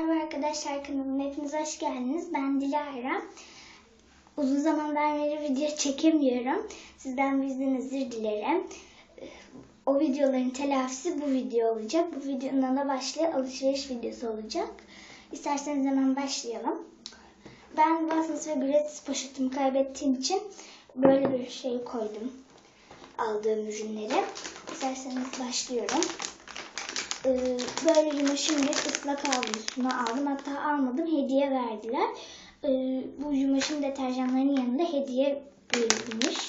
Merhaba arkadaşlar kanalıma hepiniz hoş geldiniz. Ben Dilara. Uzun zamandan beri video çekemiyorum. Sizden bizden özür dilerim. O videoların telafisi bu video olacak. Bu videonun ana başlığı alışveriş videosu olacak. İsterseniz hemen başlayalım. Ben Watsons ve Gratis poşetimi kaybettiğim için böyle bir şey koydum. Aldığım ürünleri. İsterseniz başlıyorum. Ee, böyle yumuşak bir ıslak havlusunu aldım. Hatta almadım hediye verdiler. Ee, bu yumuşak deterjanların yanında hediye verilmiş.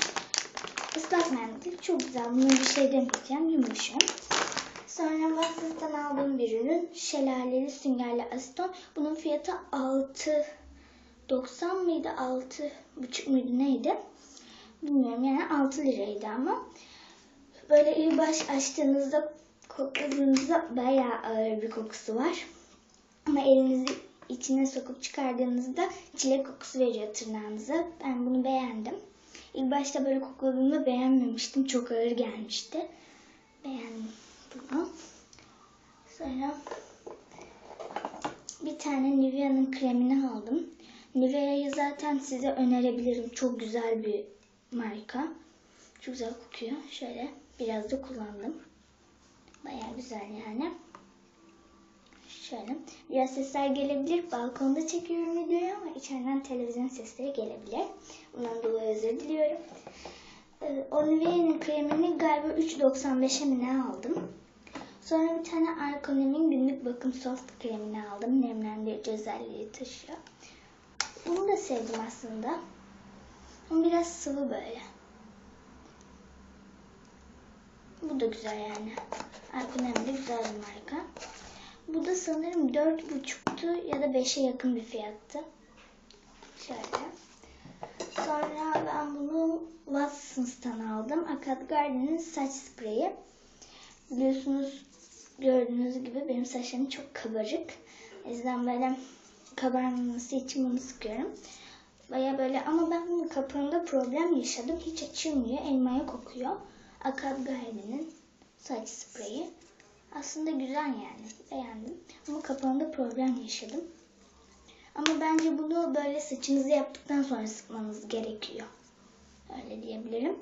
Islak mendil çok güzel. Bunu bir şey demeyeceğim. Yumuşak. Sonra Watsons'tan aldığım bir ürün. Şelaleli süngerli asiton. Bunun fiyatı 6.90 mıydı? 6.5 muydu neydi? Bilmiyorum yani 6 liraydı ama. Böyle ilk baş açtığınızda kokladığınızda bayağı ağır bir kokusu var. Ama elinizi içine sokup çıkardığınızda çilek kokusu veriyor tırnağınıza. Ben bunu beğendim. İlk başta böyle kokladığımda beğenmemiştim. Çok ağır gelmişti. Beğendim bunu. Sonra bir tane Nivea'nın kremini aldım. Nivea'yı zaten size önerebilirim. Çok güzel bir marka. Çok güzel kokuyor. Şöyle biraz da kullandım. Güzel yani. Şöyle. Biraz sesler gelebilir. Balkonda çekiyorum videoyu ama içeriden televizyon sesleri gelebilir. Bundan dolayı özür diliyorum. Ee, Olivia'nın kremini galiba 3.95'e mi ne aldım. Sonra bir tane Arkonem'in günlük bakım soft kremini aldım. Nemlendirici özelliği taşıyor. Bunu da sevdim aslında. Ama biraz sıvı böyle. Bu da güzel yani. Arkonem de güzel bir marka. Bu da sanırım 4,5'tu ya da 5'e yakın bir fiyattı. Şöyle. Sonra ben bunu Watsons'tan aldım. Akat Garden'in saç spreyi. Biliyorsunuz gördüğünüz gibi benim saçlarım çok kabarık. O yüzden böyle kabarmaması için bunu sıkıyorum. Baya böyle ama ben bunun kapağında problem yaşadım. Hiç açılmıyor. Elmaya kokuyor. Akat Garden'in saç spreyi. Aslında güzel yani. Beğendim. Ama kapağında problem yaşadım. Ama bence bunu böyle saçınızı yaptıktan sonra sıkmanız gerekiyor. Öyle diyebilirim.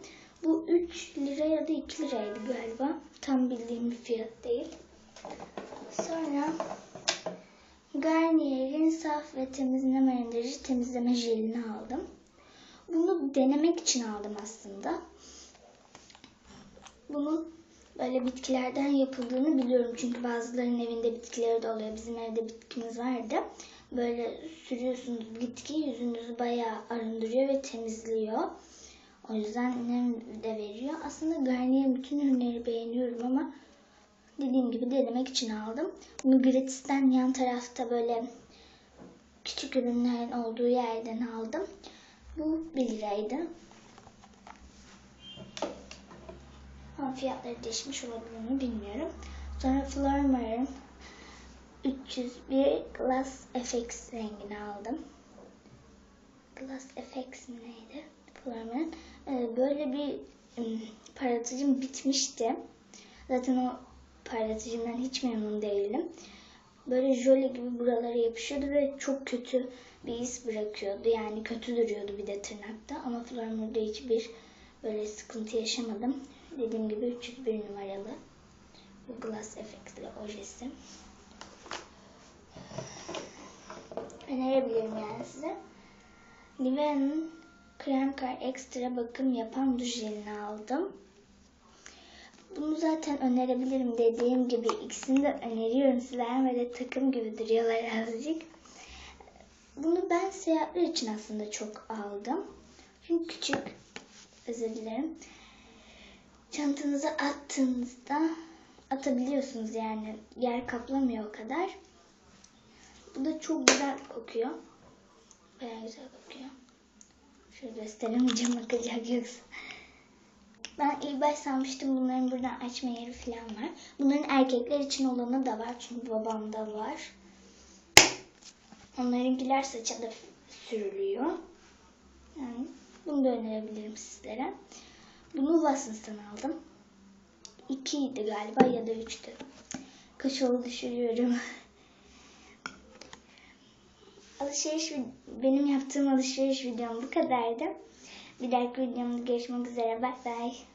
Bu 3 lira ya da 2 liraydı galiba. Tam bildiğim bir fiyat değil. Sonra Garnier'in saf ve temizleme renderici temizleme jelini aldım. Bunu denemek için aldım aslında. Bunun böyle bitkilerden yapıldığını biliyorum. Çünkü bazılarının evinde bitkileri de oluyor. Bizim evde bitkimiz vardı. Böyle sürüyorsunuz bitki yüzünüzü bayağı arındırıyor ve temizliyor. O yüzden nem de veriyor. Aslında Garnier bütün ürünleri beğeniyorum ama dediğim gibi denemek için aldım. Bunu Gratis'ten yan tarafta böyle küçük ürünlerin olduğu yerden aldım. Bu 1 liraydı. Ama fiyatları değişmiş olabilir mi bilmiyorum. Sonra Flormar'ın 301 Glass FX rengini aldım. Glass FX neydi? Flormar'ın. Ee, böyle bir ım, parlatıcım bitmişti. Zaten o parlatıcımdan hiç memnun değilim. Böyle jöle gibi buralara yapışıyordu ve çok kötü bir iz bırakıyordu. Yani kötü duruyordu bir de tırnakta. Ama Flormar'da hiçbir böyle sıkıntı yaşamadım. Dediğim gibi 301 numaralı. Bu Glass Effect'li ojesi. Önerebilirim yani size. Nivea'nın Krem Kar Extra bakım yapan duş jelini aldım. Bunu zaten önerebilirim dediğim gibi ikisini de öneriyorum sizler ve de takım gibi duruyorlar azıcık. Bunu ben seyahatler için aslında çok aldım. Çünkü küçük, özür dilerim. Çantanıza attığınızda atabiliyorsunuz yani yer kaplamıyor o kadar. Bu da çok güzel kokuyor. Bayağı güzel kokuyor. Şöyle gösteremeyeceğim bakacak yoksa. Ben ilk baş sanmıştım bunların buradan açma yeri falan var. Bunların erkekler için olanı da var çünkü babamda var. Onlarınkiler saça da sürülüyor. Yani bunu da önerebilirim sizlere. Bunu Watsons'tan aldım. İkiydi galiba ya da üçtü. Kaç oldu düşürüyorum. alışveriş benim yaptığım alışveriş videom bu kadardı. Bir dahaki videomda görüşmek üzere. Bye bye.